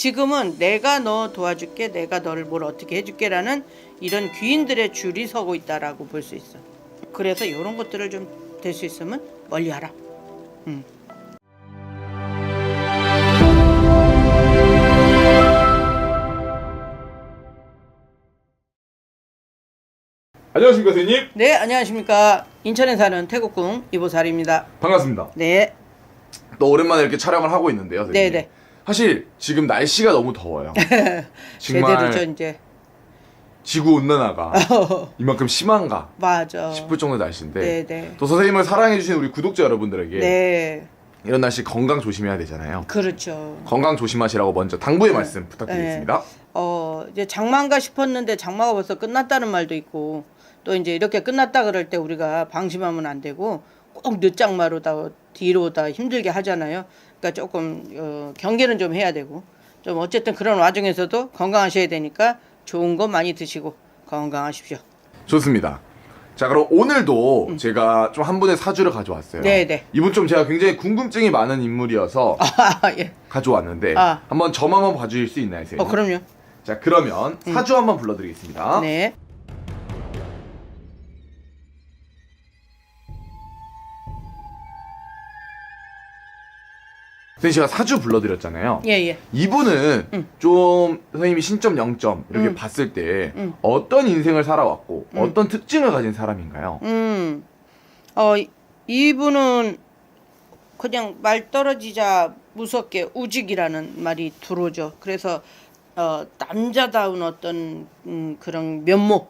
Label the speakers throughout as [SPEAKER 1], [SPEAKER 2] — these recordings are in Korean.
[SPEAKER 1] 지금은 내가 너 도와줄게, 내가 너를 뭘 어떻게 해줄게라는 이런 귀인들의 줄이 서고 있다라고 볼 수 있어. 그래서 이런 것들을 좀 될 수 있으면 멀리하라. 음.
[SPEAKER 2] 안녕하십니까 선생님
[SPEAKER 1] 네, 안녕하십니까. 인천에 사는 태국궁 이보살입니다.
[SPEAKER 2] 반갑습니다
[SPEAKER 1] 네,
[SPEAKER 2] 또 오랜만에 이렇게 촬영을 하고 있는데요 선생님
[SPEAKER 1] 네, 네.
[SPEAKER 2] 사실 지금 날씨가 너무 더워요
[SPEAKER 1] 제대로죠
[SPEAKER 2] 정말
[SPEAKER 1] 이제.
[SPEAKER 2] 지구 온난화가 이만큼 심한가
[SPEAKER 1] 맞아.
[SPEAKER 2] 싶을 정도 의 날씨인데
[SPEAKER 1] 네, 네.
[SPEAKER 2] 또 선생님을 사랑해 주신 우리 구독자 여러분들에게
[SPEAKER 1] 네,
[SPEAKER 2] 이런 날씨 건강 조심해야 되잖아요
[SPEAKER 1] 그렇죠.
[SPEAKER 2] 건강 조심하시라고 먼저 당부의 말씀 부탁드리겠습니다
[SPEAKER 1] 어 이제 장마인가 싶었는데 장마가 벌써 끝났다는 말도 있고 또 이제 이렇게 끝났다 그럴 때 우리가 방심하면 안 되고 꼭 늦장마로다 뒤로다 힘들게 하잖아요. 그러니까 조금 어, 경계는 좀 해야 되고 좀 어쨌든 그런 와중에서도 건강하셔야 되니까 좋은 거 많이 드시고 건강하십시오.
[SPEAKER 2] 좋습니다 자 그럼 오늘도 제가 좀 한 분의 사주를 가져왔어요
[SPEAKER 1] 음. 네, 네.
[SPEAKER 2] 이분 좀 제가 굉장히 궁금증이 많은 인물이어서
[SPEAKER 1] 아, 예.
[SPEAKER 2] 가져왔는데
[SPEAKER 1] 아.
[SPEAKER 2] 한번 점 한번 봐주실 수 있나요 선생님?
[SPEAKER 1] 어 그럼요.
[SPEAKER 2] 자 그러면 사주 한번 불러드리겠습니다.
[SPEAKER 1] 네.
[SPEAKER 2] 선생님 제가 사주 불러드렸잖아요.
[SPEAKER 1] 예, 예.
[SPEAKER 2] 이분은
[SPEAKER 1] 음.
[SPEAKER 2] 좀 선생님이 신점 0점 이렇게
[SPEAKER 1] 음.
[SPEAKER 2] 봤을 때
[SPEAKER 1] 음.
[SPEAKER 2] 어떤 인생을 살아왔고
[SPEAKER 1] 음.
[SPEAKER 2] 어떤 특징을 가진 사람인가요?
[SPEAKER 1] 음, 어, 이- 이분은 그냥 말 떨어지자 무섭게 우직이라는 말이 들어오죠. 그래서 어, 남자다운 어떤 음, 그런 면모,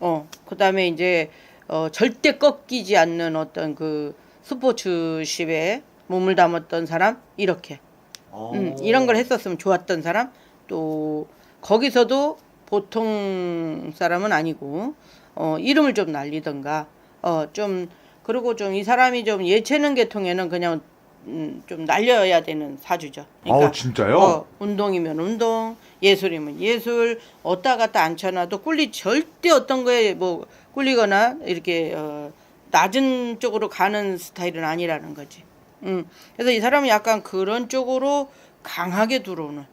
[SPEAKER 1] 어, 그 다음에 이제 어, 절대 꺾이지 않는 어떤 그 스포츠십에 몸을 담았던 사람 이렇게 음, 이런 걸 했었으면 좋았던 사람 또 거기서도 보통 사람은 아니고 어, 이름을 좀 날리던가 어, 좀 그리고 좀 이 사람이 좀 예체능 계통에는 그냥 음, 좀 날려야 되는 사주죠.
[SPEAKER 2] 아우 진짜요?
[SPEAKER 1] 어, 운동이면 운동, 예술이면 예술, 어디다 갔다 앉혀놔도 꿀리 절대 어떤 거에 뭐 꿀리거나 이렇게 어, 낮은 쪽으로 가는 스타일은 아니라는 거지. 음, 그래서 이 사람은 약간 그런 쪽으로 강하게 들어오는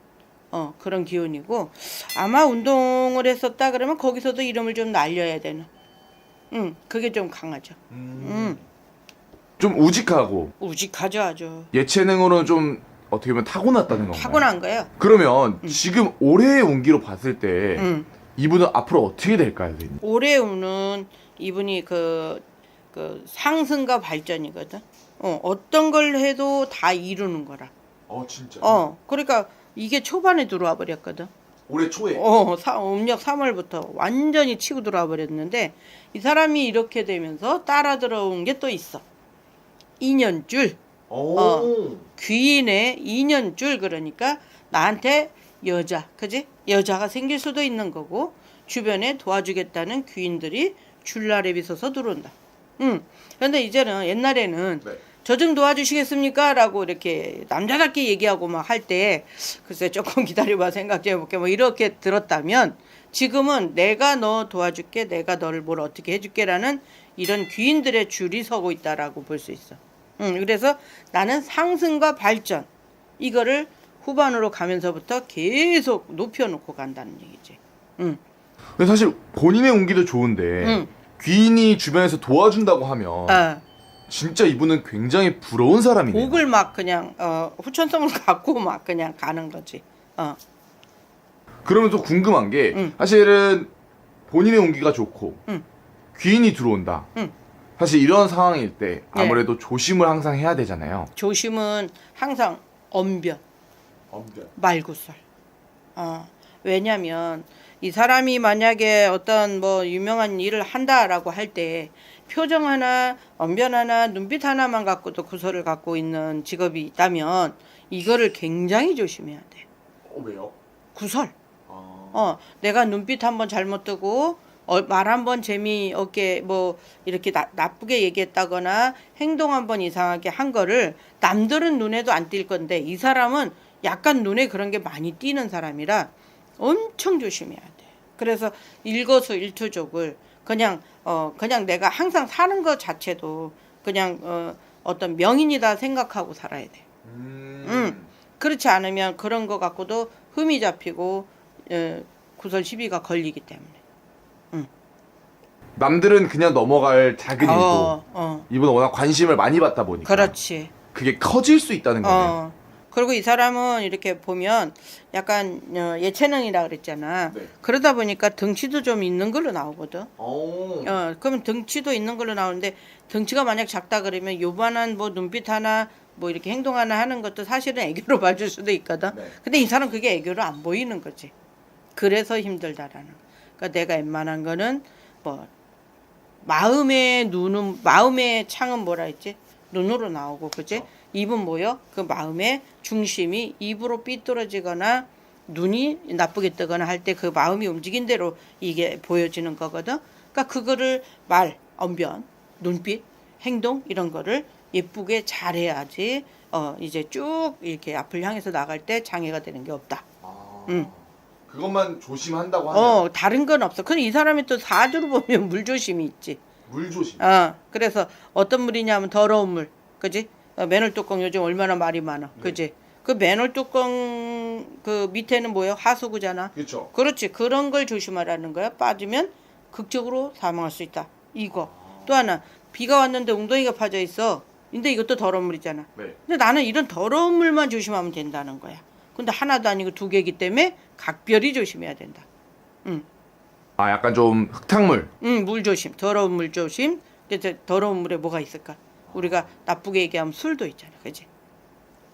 [SPEAKER 1] 어, 그런 기운이고 아마 운동을 했었다 그러면 거기서도 이름을 좀 날려야 되는. 음, 그게 좀 강하죠. 음,
[SPEAKER 2] 좀 우직하고
[SPEAKER 1] 우직하죠 아주.
[SPEAKER 2] 예체능으로는 좀 어떻게 보면 타고났다는 건가요?
[SPEAKER 1] 타고난 거예요.
[SPEAKER 2] 그러면 지금 올해의 운기로 봤을 때
[SPEAKER 1] 음.
[SPEAKER 2] 이분은 앞으로 어떻게 될까요, 선생님?
[SPEAKER 1] 올해 운은 이분이 그, 그 상승과 발전이거든. 어, 어떤 걸 해도 다 이루는 거라.
[SPEAKER 2] 어 진짜.
[SPEAKER 1] 어, 그러니까 이게 초반에 들어와 버렸거든.
[SPEAKER 2] 올해 초에.
[SPEAKER 1] 어, 사, 음력 3월부터 완전히 치고 들어와 버렸는데 이 사람이 이렇게 되면서 따라 들어온 게 또 있어. 인연줄.
[SPEAKER 2] 오.
[SPEAKER 1] 어. 귀인의 인연줄 그러니까 나한테 여자, 그지? 여자가 생길 수도 있는 거고 주변에 도와주겠다는 귀인들이 줄날에 비서서 들어온다. 음. 그런데 이제는 옛날에는
[SPEAKER 2] 네.
[SPEAKER 1] 저좀 도와주시겠습니까? 라고 이렇게 남자답게 얘기하고 막 할 때 글쎄 조금 기다려봐 생각 좀 해볼게 뭐 이렇게 들었다면 지금은 내가 너 도와줄게 내가 너를 뭘 어떻게 해줄게라는 이런 귀인들의 줄이 서고 있다라고 볼 수 있어. 음, 그래서 나는 상승과 발전 이거를 후반으로 가면서부터 계속 높여놓고 간다는 얘기지. 음,
[SPEAKER 2] 근데 사실 본인의 운기도 좋은데
[SPEAKER 1] 응.
[SPEAKER 2] 귀인이 주변에서 도와준다고 하면
[SPEAKER 1] 아,
[SPEAKER 2] 진짜 이분은 굉장히 부러운 사람이네요.
[SPEAKER 1] 복을 막 그냥 어, 후천성을 갖고 막 그냥 가는 거지. 어,
[SPEAKER 2] 그러면 또 궁금한 게
[SPEAKER 1] 응.
[SPEAKER 2] 사실은 본인의 운기가 좋고
[SPEAKER 1] 응.
[SPEAKER 2] 귀인이 들어온다.
[SPEAKER 1] 응.
[SPEAKER 2] 사실 이런 상황일 때
[SPEAKER 1] 네.
[SPEAKER 2] 아무래도 조심을 항상 해야 되잖아요.
[SPEAKER 1] 조심은 항상 언변. 말구설. 어, 왜냐면 이 사람이 만약에 어떤 뭐 유명한 일을 한다라고 할 때 표정 하나, 언변 하나, 눈빛 하나만 갖고도 구설을 갖고 있는 직업이 있다면 이거를 굉장히 조심해야 돼.
[SPEAKER 2] 어, 왜요?
[SPEAKER 1] 구설. 어, 내가 눈빛 한번 잘못 뜨고 어, 말 한 번 재미없게 뭐 이렇게 나, 나쁘게 얘기했다거나 행동 한 번 이상하게 한 거를 남들은 눈에도 안 띌 건데 이 사람은 약간 눈에 그런 게 많이 띄는 사람이라 엄청 조심해야 돼. 그래서 일거수 일투족을 그냥 어 그냥 내가 항상 사는 것 자체도 그냥 어 어떤 명인이다 생각하고 살아야 돼.
[SPEAKER 2] 음.
[SPEAKER 1] 음. 그렇지 않으면 그런 거 갖고도 흠이 잡히고 에, 구설 시비가 걸리기 때문에.
[SPEAKER 2] 남들은 그냥 넘어갈 작은 일도
[SPEAKER 1] 어, 어.
[SPEAKER 2] 이분은 워낙 관심을 많이 받다 보니까
[SPEAKER 1] 그렇지.
[SPEAKER 2] 그게 커질 수 있다는 거네 요.
[SPEAKER 1] 어. 그리고 이 사람은 이렇게 보면 약간 어, 예체능이라 그랬잖아.
[SPEAKER 2] 네.
[SPEAKER 1] 그러다 보니까 덩치도 좀 있는 걸로 나오거든.
[SPEAKER 2] 오.
[SPEAKER 1] 어, 그러면 덩치도 있는 걸로 나오는데 덩치가 만약 작다 그러면 요만한 뭐 눈빛 하나 뭐 이렇게 행동 하나 하는 것도 사실은 애교로 봐줄 수도 있거든.
[SPEAKER 2] 네.
[SPEAKER 1] 근데 이 사람 그게 애교로 안 보이는 거지. 그래서 힘들다라는. 거. 그러니까 내가 웬만한 거는 뭐 마음의 눈은 마음의 창은 뭐라 했지? 눈으로 나오고 그지? 입은 뭐요? 그 마음의 중심이 입으로 삐뚤어지거나 눈이 나쁘게 뜨거나 할 때 그 마음이 움직인 대로 이게 보여지는 거거든. 그러니까 그거를 말, 언변, 눈빛, 행동 이런 거를 예쁘게 잘해야지 어 이제 쭉 이렇게 앞을 향해서 나갈 때 장애가 되는 게 없다.
[SPEAKER 2] 아,
[SPEAKER 1] 응.
[SPEAKER 2] 그것만 조심한다고 하네요.
[SPEAKER 1] 어 다른 건 없어. 근데 이 사람이 또 사주로 보면 물 조심이 있지.
[SPEAKER 2] 물 조심.
[SPEAKER 1] 어, 그래서 어떤 물이냐면 더러운 물, 그지? 어, 맨홀 뚜껑 요즘 얼마나 말이 많아, 그지? 그 맨홀 뚜껑 그 밑에는 뭐예요? 하수구잖아.
[SPEAKER 2] 그렇죠.
[SPEAKER 1] 그렇지. 그런 걸 조심하라는 거야. 빠지면 극적으로 사망할 수 있다. 이거. 또 하나 비가 왔는데 웅덩이가 파져 있어. 근데 이것도 더러운 물이잖아.
[SPEAKER 2] 네.
[SPEAKER 1] 근데 나는 이런 더러운 물만 조심하면 된다는 거야. 근데 하나도 아니고 두 개기 때문에 각별히 조심해야 된다.
[SPEAKER 2] 아 약간 좀 흙탕물.
[SPEAKER 1] 응, 물 조심. 더러운 물 조심. 더러운 물에 뭐가 있을까? 우리가 나쁘게 얘기하면 술도 있잖아. 그지?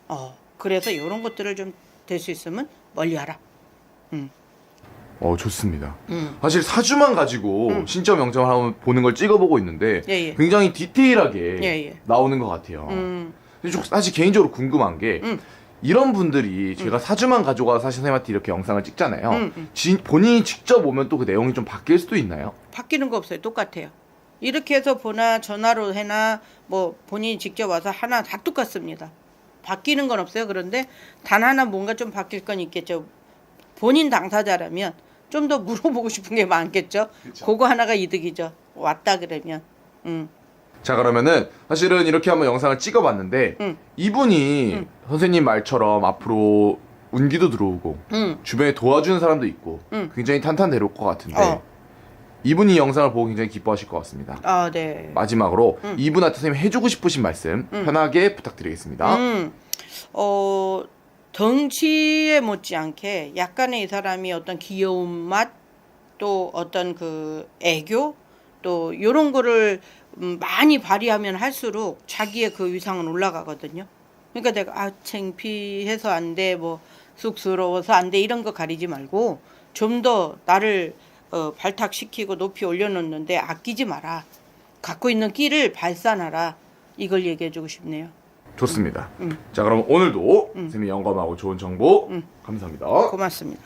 [SPEAKER 1] 어. 그래서 이런 것들을 좀 될 수 있으면 멀리 하라.
[SPEAKER 2] 어 좋습니다.
[SPEAKER 1] 음.
[SPEAKER 2] 사실 사주만 가지고 신적 명점을 한번 보는 걸 찍어보고 있는데
[SPEAKER 1] 예, 예.
[SPEAKER 2] 굉장히 디테일하게
[SPEAKER 1] 예, 예.
[SPEAKER 2] 나오는 것 같아요.
[SPEAKER 1] 음.
[SPEAKER 2] 사실 개인적으로 궁금한 게
[SPEAKER 1] 음.
[SPEAKER 2] 이런 분들이 제가 사주만 가져가 사실 선생님한테 이렇게 영상을 찍잖아요.
[SPEAKER 1] 음, 음.
[SPEAKER 2] 지- 본인이 직접 오면 또 그 내용이 좀 바뀔 수도 있나요?
[SPEAKER 1] 바뀌는 거 없어요. 똑같아요. 이렇게 해서 보나 전화로 해나 뭐 본인이 직접 와서 하나 다 똑같습니다. 바뀌는 건 없어요. 그런데 단 하나 뭔가 좀 바뀔 건 있겠죠. 본인 당사자라면 좀 더 물어보고 싶은 게 많겠죠.
[SPEAKER 2] 그쵸.
[SPEAKER 1] 그거 하나가 이득이죠. 왔다 그러면. 음.
[SPEAKER 2] 자 그러면은 사실은 이렇게 한번 영상을 찍어봤는데
[SPEAKER 1] 음.
[SPEAKER 2] 이분이
[SPEAKER 1] 음.
[SPEAKER 2] 선생님 말처럼 앞으로 운기도 들어오고
[SPEAKER 1] 음.
[SPEAKER 2] 주변에 도와주는 사람도 있고
[SPEAKER 1] 음.
[SPEAKER 2] 굉장히 탄탄대로올 것 같은데
[SPEAKER 1] 어.
[SPEAKER 2] 이분이 이 영상을 보고 굉장히 기뻐하실 것 같습니다.
[SPEAKER 1] 아, 네.
[SPEAKER 2] 마지막으로
[SPEAKER 1] 음.
[SPEAKER 2] 이분한테 선생님 해주고 싶으신 말씀
[SPEAKER 1] 음.
[SPEAKER 2] 편하게 부탁드리겠습니다.
[SPEAKER 1] 음, 어, 덩치에 못지않게 약간의 이 사람이 어떤 귀여운 맛, 또 어떤 그 애교, 또 요런 거를 음, 많이 발휘하면 할수록 자기의 그 위상은 올라가거든요. 그러니까 내가 아 창피해서 안 돼, 뭐 쑥스러워서 안 돼 이런 거 가리지 말고 좀 더 나를 어, 발탁시키고 높이 올려놓는데 아끼지 마라. 갖고 있는 끼를 발산하라. 이걸 얘기해주고 싶네요.
[SPEAKER 2] 좋습니다.
[SPEAKER 1] 음.
[SPEAKER 2] 자 그럼 오늘도 선생님이 영감하고 좋은 정보
[SPEAKER 1] 음.
[SPEAKER 2] 감사합니다.
[SPEAKER 1] 고맙습니다.